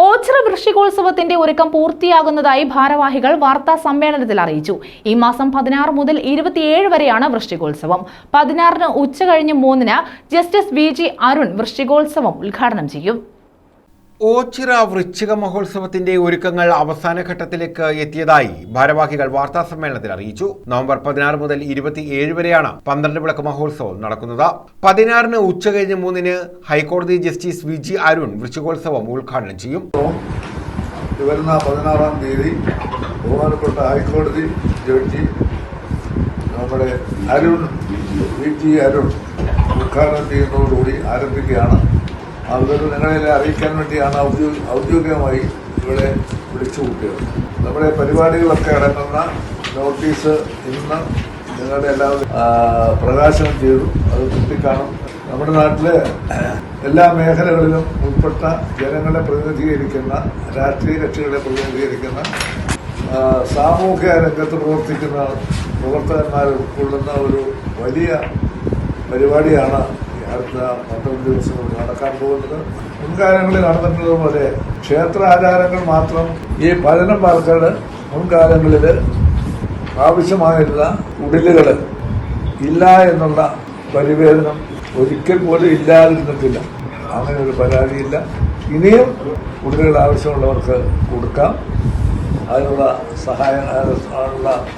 ഓച്ചിറ വൃശ്ചികോത്സവത്തിന്റെ ഒരുക്കം പൂർത്തിയാകുന്നതായി ഭാരവാഹികൾ വാർത്താ സമ്മേളനത്തിൽ അറിയിച്ചു. ഈ മാസം പതിനാറ് മുതൽ ഇരുപത്തിയേഴ് വരെയാണ് വൃശ്ചികോത്സവം. പതിനാറിന് ഉച്ച കഴിഞ്ഞ് മൂന്നിന് ജസ്റ്റിസ് വി ജി അരുൺ വൃശ്ചികോത്സവം ഉദ്ഘാടനം ചെയ്യും. ഓച്ചിറ വൃശ്ചിക മഹോത്സവത്തിന്റെ ഒരുക്കങ്ങൾ അവസാന ഘട്ടത്തിലേക്ക് എത്തിയതായി ഭാരവാഹികൾ വാർത്താ സമ്മേളനത്തിൽ അറിയിച്ചു. നവംബർ പതിനാറ് മുതൽ ഇരുപത്തിയേഴ് വരെയാണ് പന്ത്രണ്ട് വിളക്ക് മഹോത്സവം നടക്കുന്നത്. പതിനാറിന് ഉച്ച കഴിഞ്ഞ് മൂന്നിന് ഹൈക്കോടതി ജസ്റ്റിസ് വി ജി അരുൺ വൃശ്ചികോത്സവം ഉദ്ഘാടനം ചെയ്യും. വരുന്ന പതിനാറാം തീയതി ബഹുമാനപ്പെട്ട ഹൈക്കോടതി ജഡ്ജി നമ്മുടെ അരുൺ വി ജി അരുൺ ഉദ്ഘാടനം ചെയ്യുന്നതോടുകൂടി ആരംഭിക്കുകയാണ്. അത് നിങ്ങളെ അറിയിക്കാൻ വേണ്ടിയാണ് ഔദ്യോഗിക ഔദ്യോഗികമായി ഇവിടെ വിളിച്ചു കൂട്ടിയത്. നമ്മുടെ പരിപാടികളൊക്കെ അടങ്ങുന്ന നോട്ടീസ് ഇന്ന് നിങ്ങളുടെ എല്ലാവരും പ്രകാശനം ചെയ്തു. അത് കുട്ടിക്കാണും നമ്മുടെ നാട്ടിലെ എല്ലാ മേഖലകളിലും ഉൾപ്പെട്ട ജനങ്ങളെ പ്രതിനിധീകരിക്കുന്ന രാഷ്ട്രീയ കക്ഷികളെ പ്രതിനിധീകരിക്കുന്ന സാമൂഹ്യ രംഗത്ത് പ്രവർത്തിക്കുന്ന പ്രവർത്തകന്മാർ ഉൾക്കൊള്ളുന്ന ഒരു വലിയ പരിപാടിയാണ് അടുത്ത പത്തൊമ്പത് ദിവസങ്ങളിൽ നടക്കാൻ പോകുന്നത്. മുൻകാലങ്ങളിൽ നടന്നിട്ടുള്ളതുപോലെ ക്ഷേത്ര ആചാരങ്ങൾ മാത്രം ഈ പലനം പാർക്കാട് മുൻകാലങ്ങളിൽ ആവശ്യമായിരുന്ന ഉടലുകൾ ഇല്ല എന്നുള്ള പരിവേദനം ഒരിക്കൽ പോലും ഇല്ലാതിരുന്നിട്ടില്ല. അങ്ങനെ ഒരു പരാതിയില്ല. ഇനിയും ഉടലുകൾ ആവശ്യമുള്ളവർക്ക് കൊടുക്കാം. അതിനുള്ള സഹായ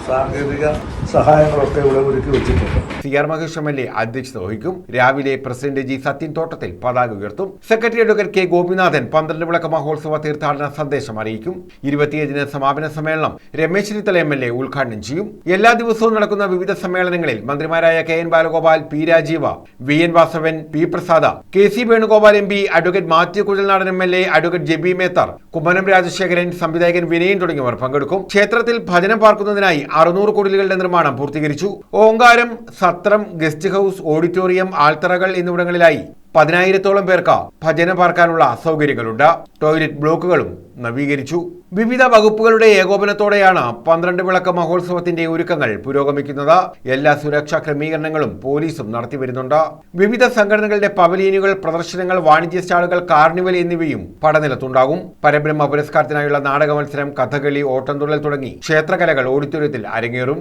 സാങ്കേതിക സഹായങ്ങളൊക്കെ ഇവിടെ ഒരുക്കി വെച്ചിട്ടുണ്ട്. C R Mahesh M L A അധ്യക്ഷത വഹിക്കും. രാവിലെ പ്രസിഡന്റ് ജി സത്യൻ തോട്ടത്തിൽ പതാക ഉയർത്തും. സെക്രട്ടറി അഡ്വക്കേറ്റ് കെ ഗോപിനാഥൻ പന്ത്രണ്ട് വിളക്ക് മഹോത്സവ തീർത്ഥാടന സന്ദേശം അറിയിക്കും. ഇരുപത്തിയേഴിന് സമാപന സമ്മേളനം Ramesh Chennithala M L A ഉദ്ഘാടനം ചെയ്യും. എല്ലാ ദിവസവും നടക്കുന്ന വിവിധ സമ്മേളനങ്ങളിൽ മന്ത്രിമാരായ K N Balagopal P Rajeev V N Vasavan P Prasad K C Venugopal M P advocate Mathew Kuzhalnadan M L A advocate Jebi Mather Kummanam Rajasekharan സംവിധായകൻ വിനയൻ തുടങ്ങിയവർ പങ്കെടുക്കും. ക്ഷേത്രത്തിൽ ഭജനം പാർക്കുന്നതിനായി അറുന്നൂറ് കുടിലുകളുടെ നിർമ്മാണം പൂർത്തീകരിച്ചു. ഓങ്കാരം സത്രം ഗസ്റ്റ് ഹൗസ് ഓഡിറ്റോറിയം ആൽത്തറകൾ എന്നിവിടങ്ങളിലായി പതിനായിരത്തോളം പേർക്ക് ഭജന പാർക്കാനുള്ള സൗകര്യങ്ങളുണ്ട്. ടോയ്ലറ്റ് ബ്ലോക്കുകളും നവീകരിച്ചു. വിവിധ വകുപ്പുകളുടെ ഏകോപനത്തോടെയാണ് പന്ത്രണ്ട് വിളക്ക് മഹോത്സവത്തിന്റെ ഒരുക്കങ്ങൾ പുരോഗമിക്കുന്നത്. എല്ലാ സുരക്ഷാ ക്രമീകരണങ്ങളും പോലീസും നടത്തിവരുന്നുണ്ട്. വിവിധ സംഘടനകളുടെ പവലിയനുകൾ പ്രദർശനങ്ങൾ വാണിജ്യ സ്റ്റാളുകൾ കാർണിവൽ എന്നിവയും പടനിലത്തുണ്ടാകും. പരബ്രഹ്മ പുരസ്കാരത്തിനായുള്ള നാടക മത്സരം കഥകളി ഓട്ടംതുള്ളൽ തുടങ്ങി ക്ഷേത്രകലകൾ ഓഡിറ്റോറിയത്തിൽ അരങ്ങേറും.